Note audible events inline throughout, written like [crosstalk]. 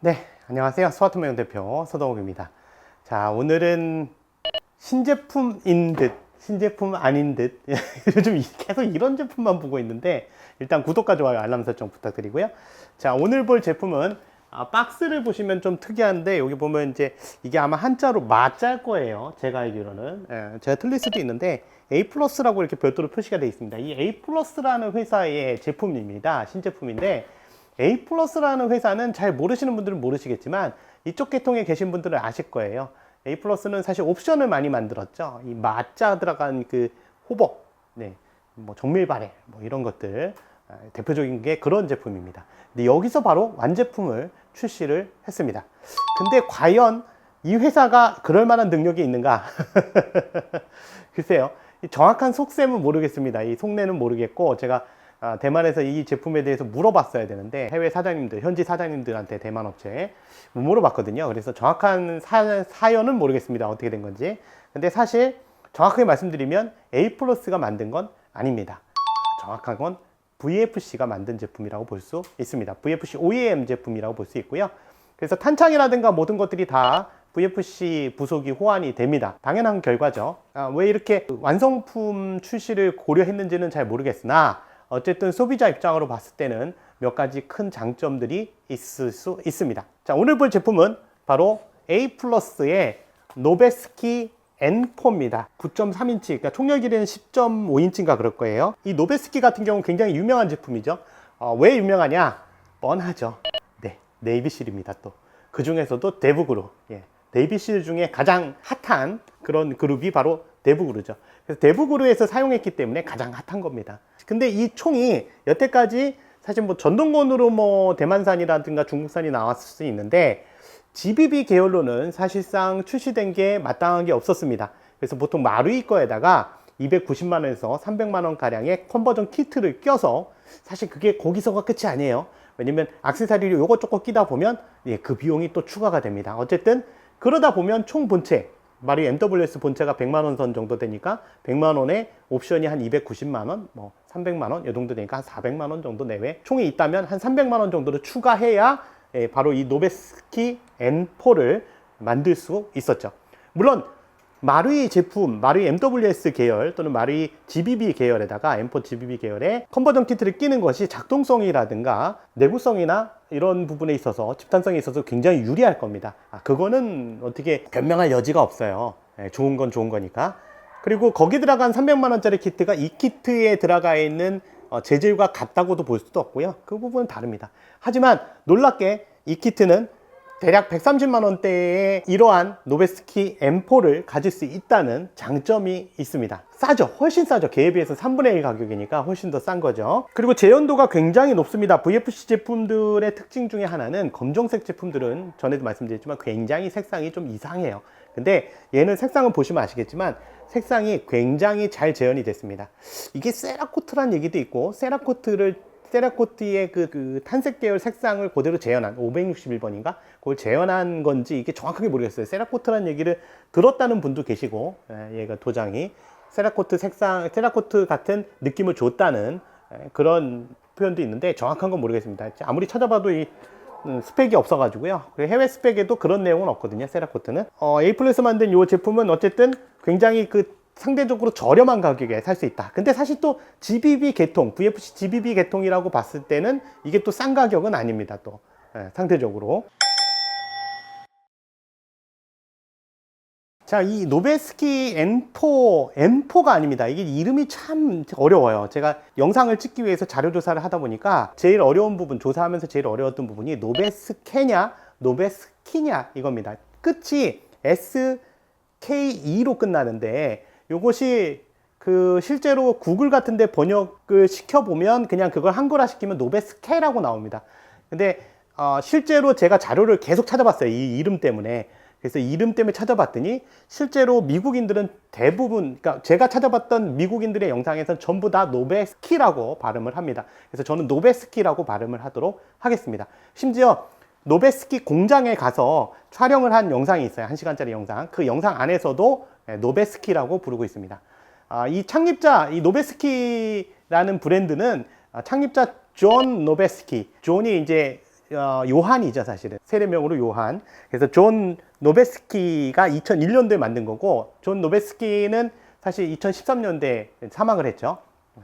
네, 안녕하세요. 스마트메온 대표 서동욱입니다. 자, 오늘은 신제품인 듯, 신제품 아닌 듯, [laughs] 요즘 이- 계속 이런 제품만 보고 있는데, 일단 구독과 좋아요, 알람 설정 부탁드리고요. 자, 오늘 볼 제품은, 아, 박스를 보시면 좀 특이한데, 여기 보면 이제 이게 아마 한자로 마짤 거예요. 제가 알기로는. 예, 제가 틀릴 수도 있는데, A 플러스라고 이렇게 별도로 표시가 되어 있습니다. 이 A 플러스라는 회사의 제품입니다. 신제품인데, A 플러스라는 회사는 잘 모르시는 분들은 모르시겠지만 이쪽 계통에 계신 분들은 아실 거예요. A 플러스는 사실 옵션을 많이 만들었죠. 이 마자 들어간 그 호버, 네, 뭐 정밀 발해, 뭐 이런 것들 아, 대표적인 게 그런 제품입니다. 근데 여기서 바로 완제품을 출시를 했습니다. 근데 과연 이 회사가 그럴 만한 능력이 있는가? [laughs] 글쎄요. 이 정확한 속셈은 모르겠습니다. 이 속내는 모르겠고 제가 아, 대만에서 이 제품에 대해서 물어봤어야 되는데 해외 사장님들, 현지 사장님들한테 대만 업체에 물어봤거든요. 그래서 정확한 사, 사연은 모르겠습니다. 어떻게 된 건지. 근데 사실 정확하게 말씀드리면 A 플러스가 만든 건 아닙니다. 정확한 건 VFC가 만든 제품이라고 볼 수 있습니다. VFC OEM 제품이라고 볼 수 있고요. 그래서 탄창이라든가 모든 것들이 다 VFC 부속이 호환이 됩니다. 당연한 결과죠. 아, 왜 이렇게 완성품 출시를 고려했는지는 잘 모르겠으나 어쨌든 소비자 입장으로 봤을 때는 몇 가지 큰 장점들이 있을 수 있습니다. 자, 오늘 볼 제품은 바로 A 플러스의 노베스키 N4입니다. 9.3인치, 그러니까 총열 길이는 10.5인치인가 그럴 거예요. 이 노베스키 같은 경우는 굉장히 유명한 제품이죠. 어, 왜 유명하냐? 뻔하죠. 네, 네이비실입니다. 또 그 중에서도 대부그룹, 예, 네이비실 중에 가장 핫한 그런 그룹이 바로 대부그룹이죠. 그래서 대부그룹에서 사용했기 때문에 가장 핫한 겁니다. 근데 이 총이 여태까지 사실 뭐 전동건으로 뭐 대만산이라든가 중국산이 나왔을 수 있는데 GBB 계열로는 사실상 출시된 게 마땅한 게 없었습니다. 그래서 보통 마루이 거에다가 290만 원에서 300만 원 가량의 컨버전 키트를 껴서 사실 그게 거기서가 끝이 아니에요. 왜냐면 악세사리를 요거 조금 끼다 보면 예, 그 비용이 또 추가가 됩니다. 어쨌든 그러다 보면 총 본체 마루이 MWS 본체가 100만 원 선 정도 되니까 100만 원에 옵션이 한 290만 원, 뭐 300만 원, 이 정도 되니까 한 400만 원 정도 내외 총이 있다면 한 300만 원 정도를 추가해야 예, 바로 이 노베스키 N4를 만들 수 있었죠. 물론 마루이 제품, 마루이 MWS 계열 또는 마루이 GBB 계열에다가 M4 GBB 계열에 컨버전 키트를 끼는 것이 작동성이라든가 내구성이나 이런 부분에 있어서 집단성에 있어서 굉장히 유리할 겁니다. 아, 그거는 어떻게 변명할 여지가 없어요. 예, 좋은 건 좋은 거니까. 그리고 거기 들어간 300만 원짜리 키트가 이 키트에 들어가 있는 어, 재질과 같다고도 볼 수도 없고요. 그 부분은 다릅니다. 하지만 놀랍게 이 키트는 대략 130만 원대의 이러한 노베스키 M4를 가질 수 있다는 장점이 있습니다. 싸죠. 훨씬 싸죠. 개에 비해서 3분의 1 가격이니까 훨씬 더 싼 거죠. 그리고 재현도가 굉장히 높습니다. VFC 제품들의 특징 중에 하나는 검정색 제품들은 전에도 말씀드렸지만 굉장히 색상이 좀 이상해요. 근데 얘는 색상을 보시면 아시겠지만 색상이 굉장히 잘 재현이 됐습니다. 이게 세라코트란 얘기도 있고 세라코트를 세라코트의 그, 그 탄색 계열 색상을 그대로 재현한 561번인가 그걸 재현한 건지 이게 정확하게 모르겠어요. 세라코트란 얘기를 들었다는 분도 계시고 예, 얘가 도장이 세라코트 색상 세라코트 같은 느낌을 줬다는 예, 그런 표현도 있는데 정확한 건 모르겠습니다. 아무리 찾아봐도 이 음, 스펙이 없어가지고요. 그 해외 스펙에도 그런 내용은 없거든요. 세라코트는. 어, 에이플에서 만든 이 제품은 어쨌든 굉장히 그 상대적으로 저렴한 가격에 살 수 있다. 근데 사실 또 GBB 계통, VFC GBB 계통이라고 봤을 때는 이게 또 싼 가격은 아닙니다. 또 예, 상대적으로. 자, 이 노베스키 N4, M4가 아닙니다. 이게 이름이 참 어려워요. 제가 영상을 찍기 위해서 자료 조사를 하다 보니까 제일 어려운 부분, 조사하면서 제일 어려웠던 부분이 노베스케냐, 노베스키냐 이겁니다. 끝이 SK2로 끝나는데 요것이 그 실제로 구글 같은 데 번역을 시켜보면 그냥 그걸 한글화 시키면 노베스케라고 나옵니다. 근데 어, 실제로 제가 자료를 계속 찾아봤어요. 이 이름 때문에. 그래서 이름 때문에 찾아봤더니 실제로 미국인들은 대부분, 그러니까 제가 찾아봤던 미국인들의 영상에서는 전부 다 노베스키라고 발음을 합니다. 그래서 저는 노베스키라고 발음을 하도록 하겠습니다. 심지어 노베스키 공장에 가서 촬영을 한 영상이 있어요. 한 시간짜리 영상. 그 영상 안에서도 예, 노베스키라고 부르고 있습니다. 아, 이 창립자, 이 노베스키라는 브랜드는 아, 창립자 존 노베스키, 존이 이제 어, 요한이죠 사실은 세례명으로 요한. 그래서 존 노베스키가 2001년도에 만든 거고 존 노베스키는 사실 2013년도에 사망을 했죠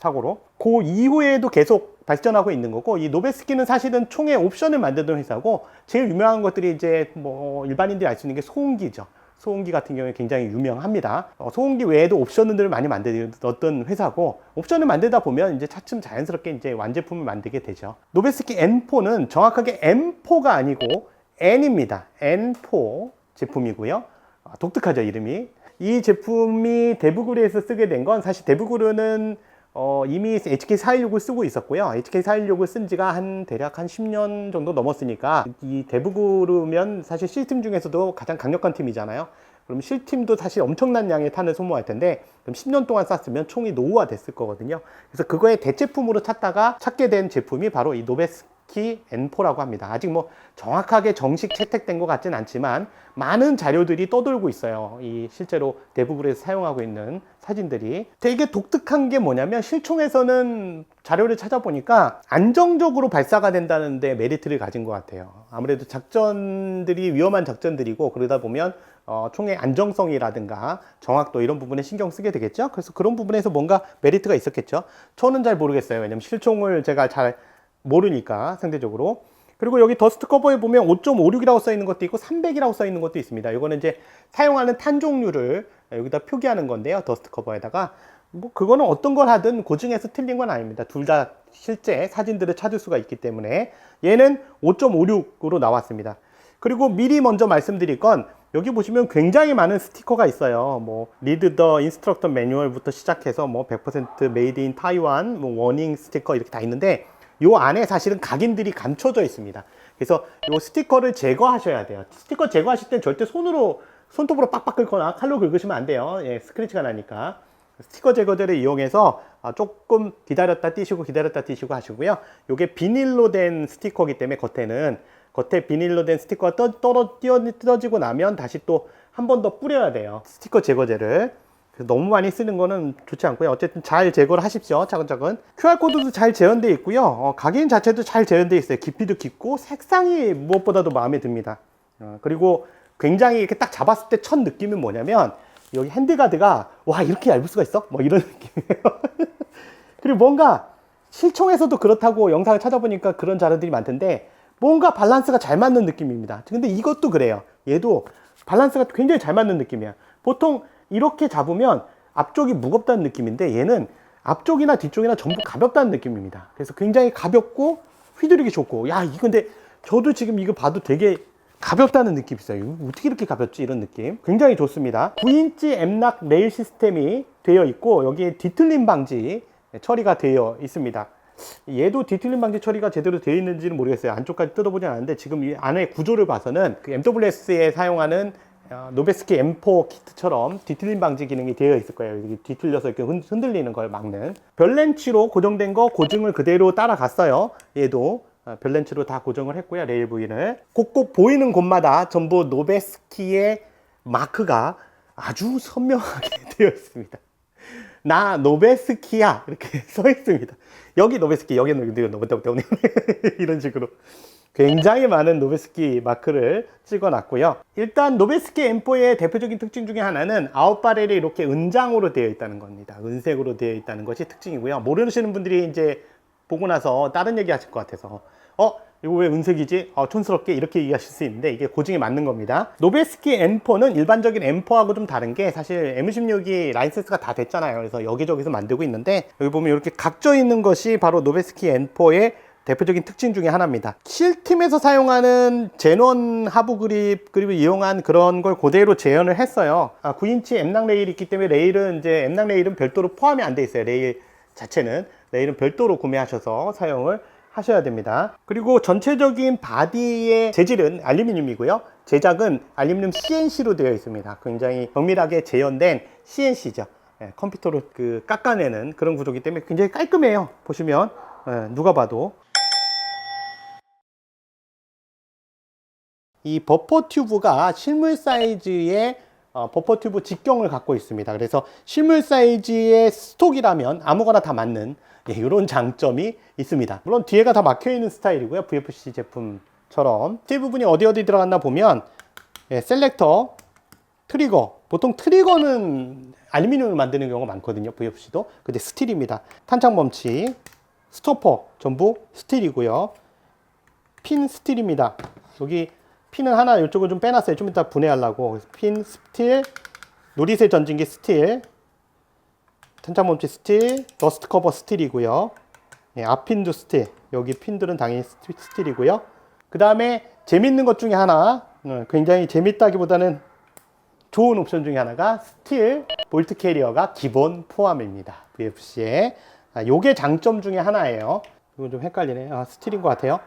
사고로. 그 이후에도 계속 발전하고 있는 거고 이 노베스키는 사실은 총의 옵션을 만들던 회사고 제일 유명한 것들이 이제 뭐 일반인들이 알 수 있는 게 소음기죠. 소음기 같은 경우에 굉장히 유명합니다. 어, 소음기 외에도 옵션들을 많이 만들었던 회사고 옵션을 만들다 보면 이제 차츰 자연스럽게 이제 완제품을 만들게 되죠. 노베스키 N4는 정확하게 M4가 아니고 N입니다. N4 제품이고요. 아, 독특하죠 이름이. 이 제품이 데브그루에서 쓰게 된 건 사실 데브그루는 어, 이미 HK416을 쓰고 있었고요. HK416을 쓴 지가 한 대략 한 10년 정도 넘었으니까 이 데브그루면 사실 C팀 중에서도 가장 강력한 팀이잖아요. 그럼 C팀도 사실 엄청난 양의 탄을 소모할 텐데 그럼 10년 동안 쐈으면 총이 노후화 됐을 거거든요. 그래서 그거의 대체품으로 찾다가 찾게 된 제품이 바로 이 노베스 키 N4라고 합니다. 아직 뭐 정확하게 정식 채택된 것 같진 않지만 많은 자료들이 떠돌고 있어요. 이 실제로 대부분에서 사용하고 있는 사진들이 되게 독특한 게 뭐냐면 실총에서는 자료를 찾아보니까 안정적으로 발사가 된다는데 메리트를 가진 것 같아요. 아무래도 작전들이 위험한 작전들이고 그러다 보면 어, 총의 안정성이라든가 정확도 이런 부분에 신경 쓰게 되겠죠. 그래서 그런 부분에서 뭔가 메리트가 있었겠죠. 저는 잘 모르겠어요. 왜냐면 실총을 제가 잘 모르니까 상대적으로. 그리고 여기 더스트 커버에 보면 5.56이라고 써 있는 것도 있고 300이라고 써 있는 것도 있습니다. 이거는 이제 사용하는 탄 종류를 여기다 표기하는 건데요. 더스트 커버에다가 뭐 그거는 어떤 걸 하든 고증해서 틀린 건 아닙니다. 둘 다 실제 사진들을 찾을 수가 있기 때문에 얘는 5.56으로 나왔습니다. 그리고 미리 먼저 말씀드릴 건 여기 보시면 굉장히 많은 스티커가 있어요. 뭐 리드 더 인스트럭터 매뉴얼부터 시작해서 뭐 100% 메이드 인 타이완, 뭐 워닝 스티커 이렇게 다 있는데 요 안에 사실은 각인들이 감춰져 있습니다. 그래서 요 스티커를 제거하셔야 돼요. 스티커 제거하실 땐 절대 손으로 손톱으로 빡빡 긁거나 칼로 긁으시면 안 돼요. 예, 스크래치가 나니까. 스티커 제거제를 이용해서 아, 조금 기다렸다 띄시고 기다렸다 띄시고 하시고요. 요게 비닐로 된 스티커이기 때문에 겉에는 겉에 비닐로 된 스티커가 떠, 떨어 띄어, 뜯어지고 나면 다시 또 한 번 더 뿌려야 돼요. 스티커 제거제를. 그래서 너무 많이 쓰는 거는 좋지 않고요. 어쨌든 잘 제거를 하십시오. 차근차근. QR코드도 잘 재현되어 있고요. 어, 각인 자체도 잘 재현되어 있어요. 깊이도 깊고 색상이 무엇보다도 마음에 듭니다. 어, 그리고 굉장히 이렇게 딱 잡았을 때 첫 느낌이 뭐냐면 여기 핸드가드가 와 이렇게 얇을 수가 있어? 뭐 이런 [laughs] 느낌이에요. 그리고 뭔가 실총에서도 그렇다고 영상을 찾아보니까 그런 자료들이 많던데 뭔가 밸런스가 잘 맞는 느낌입니다. 근데 이것도 그래요. 얘도 밸런스가 굉장히 잘 맞는 느낌이야. 보통 이렇게 잡으면 앞쪽이 무겁다는 느낌인데 얘는 앞쪽이나 뒤쪽이나 전부 가볍다는 느낌입니다. 그래서 굉장히 가볍고 휘두르기 좋고 야 이거 근데 저도 지금 이거 봐도 되게 가볍다는 느낌이 있어요. 어떻게 이렇게 가볍지? 이런 느낌. 굉장히 좋습니다. 9인치 엠락 레일 시스템이 되어 있고 여기에 뒤틀림 방지 처리가 되어 있습니다. 얘도 뒤틀림 방지 처리가 제대로 되어 있는지는 모르겠어요. 안쪽까지 뜯어보지 않았는데 지금 이 안에 구조를 봐서는 그 MWS에 사용하는 어, 노베스키 M4 키트처럼 뒤틀림 방지 기능이 되어 있을 거예요. 뒤틀려서 이렇게 흔- 흔들리는 걸 막는. 별렌치로 고정된 거 고증을 그대로 따라갔어요. 얘도 어, 별렌치로 다 고정을 했고요. 레일 부위를. 곳곳 보이는 곳마다 전부 노베스키의 마크가 아주 선명하게 되어 있습니다. 나 노베스키야 이렇게 써 있습니다. 여기 노베스키, 여기 노베스키 이런 식으로 굉장히 많은 노베스키 마크를 찍어놨고요. 일단 노베스키 M4의 대표적인 특징 중에 하나는 아웃바렐이 이렇게 은장으로 되어 있다는 겁니다. 은색으로 되어 있다는 것이 특징이고요. 모르시는 분들이 이제 보고 나서 다른 얘기 하실 것 같아서 어? 이거 왜 은색이지? 어, 촌스럽게 이렇게 얘기하실 수 있는데 이게 고증이 맞는 겁니다. 노베스키 M4는 일반적인 M4하고 좀 다른 게 사실 M16이 라이센스가 다 됐잖아요. 그래서 여기저기서 만들고 있는데 여기 보면 이렇게 각져 있는 것이 바로 노베스키 M4의 대표적인 특징 중에 하나입니다. 실팀에서 사용하는 제논 하부 그립 그립을 이용한 그런 걸 그대로 재현을 했어요. 아, 9인치 M낭 레일이 있기 때문에 레일은 이제 M낭 레일은 별도로 포함이 안 돼 있어요. 레일 자체는 레일은 별도로 구매하셔서 사용을 하셔야 됩니다. 그리고 전체적인 바디의 재질은 알루미늄이고요. 제작은 알루미늄 CNC로 되어 있습니다. 굉장히 정밀하게 재현된 CNC죠. 예, 컴퓨터로 그 깎아내는 그런 구조기 때문에 굉장히 깔끔해요. 보시면 예, 누가 봐도 이 버퍼 튜브가 실물 사이즈의 어, 버퍼 튜브 직경을 갖고 있습니다. 그래서 실물 사이즈의 스톡이라면 아무거나 다 맞는 예, 이런 장점이 있습니다. 물론 뒤에가 다 막혀 있는 스타일이고요. VFC 제품처럼 이 부분이 어디 어디 들어갔나 보면 예, 셀렉터, 트리거. 보통 트리거는 알루미늄을 만드는 경우가 많거든요. VFC도. 근데 스틸입니다. 탄창 멈치, 스토퍼 전부 스틸이고요. 핀 스틸입니다. 여기 핀은 하나 이쪽을 좀 빼놨어요. 좀 이따 분해하려고. 핀 스틸, 누리세 전진기 스틸, 탄창 멈치 스틸, 더스트 커버 스틸이고요. 예, 앞핀도 스틸. 여기 핀들은 당연히 스틸, 스틸이고요. 그 다음에 재밌는 것 중에 하나, 어, 굉장히 재밌다기보다는 좋은 옵션 중에 하나가 스틸 볼트 캐리어가 기본 포함입니다. VFC에. 아, 요게 장점 중에 하나예요. 이거 좀 헷갈리네. 아, 스틸인 것 같아요.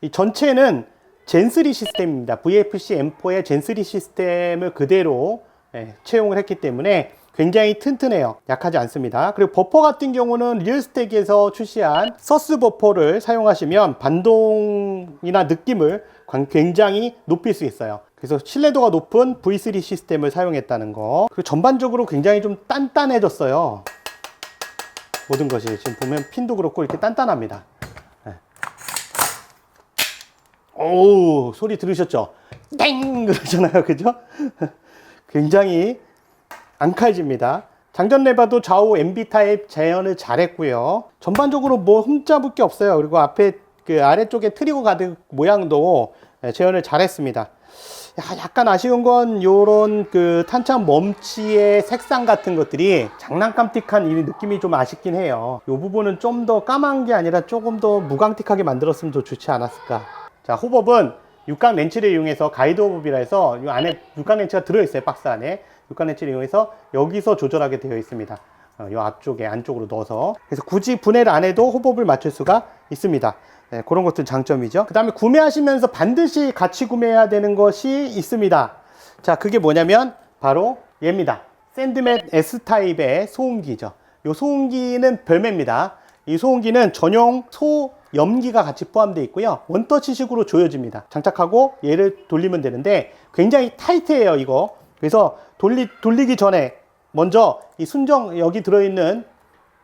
이 전체는 젠3 시스템입니다. VFC M4의 젠3 시스템을 그대로 예, 채용을 했기 때문에 굉장히 튼튼해요. 약하지 않습니다. 그리고 버퍼 같은 경우는 리얼스택에서 출시한 서스 버퍼를 사용하시면 반동이나 느낌을 관- 굉장히 높일 수 있어요. 그래서 신뢰도가 높은 V3 시스템을 사용했다는 거. 그리고 전반적으로 굉장히 좀 단단해졌어요. 모든 것이 지금 보면 핀도 그렇고 이렇게 단단합니다. 오 소리 들으셨죠? 땡 그러잖아요, 그죠? 굉장히 안 칼집니다. 장전 레버도 좌우 MB 타입 재현을 잘했고요. 전반적으로 뭐 흠잡을 게 없어요. 그리고 앞에 그 아래쪽에 트리거 가드 모양도 예, 재현을 잘했습니다. 야, 약간 아쉬운 건 요런 그 탄창 멈치의 색상 같은 것들이 장난감틱한 이 느낌이 좀 아쉽긴 해요. 요 부분은 좀 더 까만 게 아니라 조금 더 무광틱하게 만들었으면 더 좋지 않았을까. 자, 호법은 육각 렌치를 이용해서 가이드 호법이라 해서 이 안에 육각 렌치가 들어있어요. 박스 안에. 육각 렌치를 이용해서 여기서 조절하게 되어 있습니다. 어, 이 앞쪽에 안쪽으로 넣어서. 그래서 굳이 분해를 안 해도 호법을 맞출 수가 있습니다. 네, 그런 것들 장점이죠. 그 다음에 구매하시면서 반드시 같이 구매해야 되는 것이 있습니다. 자, 그게 뭐냐면 바로 얘입니다. 샌드맨 S타입의 소음기죠. 이 소음기는 별매입니다. 이 소음기는 전용 소 염기가 같이 포함되어 있고요. 원터치식으로 조여집니다. 장착하고 얘를 돌리면 되는데 굉장히 타이트해요, 이거. 그래서 돌리, 돌리기 전에 먼저 이 순정, 여기 들어있는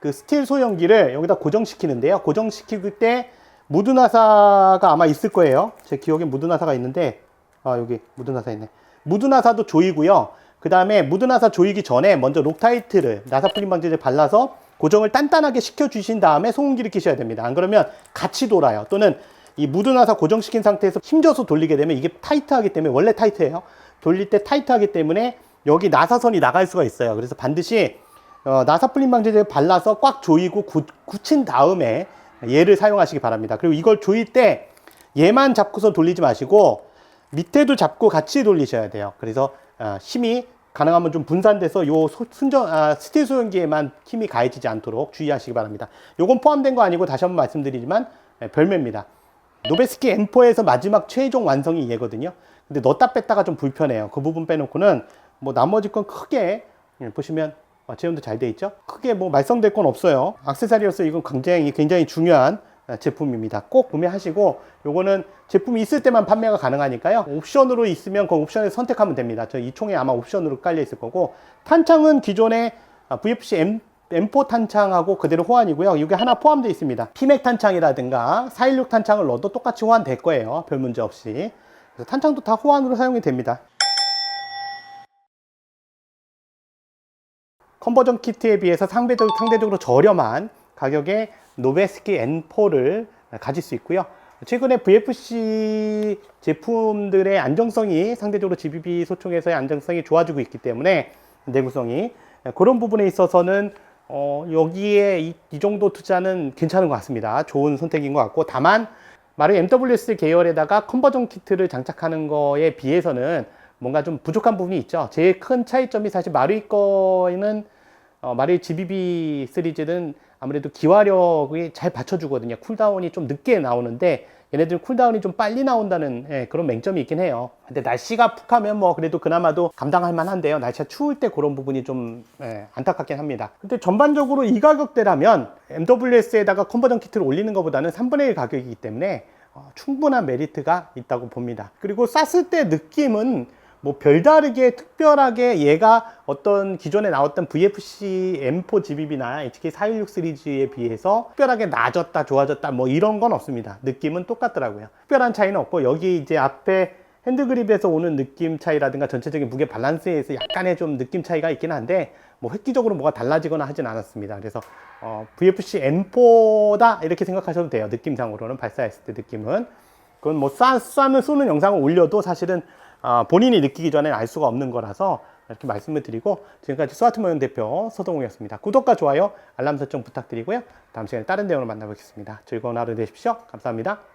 그 스틸 소형기를 여기다 고정시키는데요. 고정시킬 때 무드나사가 아마 있을 거예요. 제 기억에 무드나사가 있는데, 아, 여기 무드나사 있네. 무드나사도 조이고요. 그 다음에 무드나사 조이기 전에 먼저 록타이트를, 나사 풀림 방지제를 발라서 고정을 단단하게 시켜주신 다음에 소음기를 끼셔야 됩니다. 안 그러면 같이 돌아요. 또는 이 무드나사 고정시킨 상태에서 힘줘서 돌리게 되면 이게 타이트하기 때문에, 원래 타이트해요. 돌릴 때 타이트하기 때문에 여기 나사선이 나갈 수가 있어요. 그래서 반드시 어, 나사 풀림 방지제를 발라서 꽉 조이고 굳, 굳힌 다음에 얘를 사용하시기 바랍니다. 그리고 이걸 조일 때 얘만 잡고서 돌리지 마시고 밑에도 잡고 같이 돌리셔야 돼요. 그래서 어, 힘이 가능하면 좀 분산돼서 요 소- 순정 아, 스틸 소형기에만 힘이 가해지지 않도록 주의하시기 바랍니다. 요건 포함된 거 아니고 다시 한번 말씀드리지만 예, 별매입니다. 노베스키 M4에서 마지막 최종 완성이 얘거든요. 근데 넣었다 뺐다가 좀 불편해요. 그 부분 빼놓고는 뭐 나머지 건 크게 예, 보시면 어, 재현도 잘 돼 있죠. 크게 뭐 말썽될 건 없어요. 액세서리로서 이건 굉장히 굉장히 중요한 어, 제품입니다. 꼭 구매하시고 요거는 제품이 있을 때만 판매가 가능하니까요. 옵션으로 있으면 그 옵션을 선택하면 됩니다. 저 이 총에 아마 옵션으로 깔려 있을 거고 탄창은 기존의 아, VFC M M4 탄창하고 그대로 호환이고요. 이게 하나 포함되어 있습니다. 피맥 탄창이라든가 416 탄창을 넣어도 똑같이 호환될 거예요. 별 문제 없이. 그래서 탄창도 다 호환으로 사용이 됩니다. 컨버전 키트에 비해서 상대적, 상대적으로 저렴한 가격에 노베스키 N4를 가질 수 있고요. 최근에 VFC 제품들의 안정성이 상대적으로 GBB 소총에서의 안정성이 좋아지고 있기 때문에 내구성이 그런 부분에 있어서는 어, 여기에 이, 이 정도 투자는 괜찮은 것 같습니다. 좋은 선택인 것 같고 다만 마루 MWS 계열에다가 컨버전 키트를 장착하는 거에 비해서는 뭔가 좀 부족한 부분이 있죠. 제일 큰 차이점이 사실 마루이 거에는 어, 마루이 GBB 시리즈는 아무래도 기화력이 잘 받쳐주거든요. 쿨다운이 좀 늦게 나오는데 얘네들은 쿨다운이 좀 빨리 나온다는 예, 그런 맹점이 있긴 해요. 근데 날씨가 푹하면 뭐 그래도 그나마도 감당할 만한데요. 날씨가 추울 때 그런 부분이 좀 예, 안타깝긴 합니다. 근데 전반적으로 이 가격대라면 MWS에다가 컨버전 키트를 올리는 것보다는 3분의 1 가격이기 때문에 어, 충분한 메리트가 있다고 봅니다. 그리고 쐈을 때 느낌은 뭐 별다르게 특별하게 얘가 어떤 기존에 나왔던 VFC M4 GBB나 HK 416 시리즈에 비해서 특별하게 나아졌다 좋아졌다 뭐 이런 건 없습니다. 느낌은 똑같더라고요. 특별한 차이는 없고 여기 이제 앞에 핸드그립에서 오는 느낌 차이라든가 전체적인 무게 밸런스에서 약간의 좀 느낌 차이가 있긴 한데 뭐 획기적으로 뭐가 달라지거나 하진 않았습니다. 그래서 어, VFC M4다 이렇게 생각하셔도 돼요. 느낌상으로는 발사했을 때 느낌은. 그건 뭐 쏴, 쏴는 쏘는 영상을 올려도 사실은 아, 본인이 느끼기 전에 알 수가 없는 거라서 이렇게 말씀을 드리고 지금까지 스와트 모형 대표 서동욱이었습니다. 구독과 좋아요, 알람 설정 부탁드리고요. 다음 시간에 다른 내용으로 만나보겠습니다. 즐거운 하루 되십시오. 감사합니다.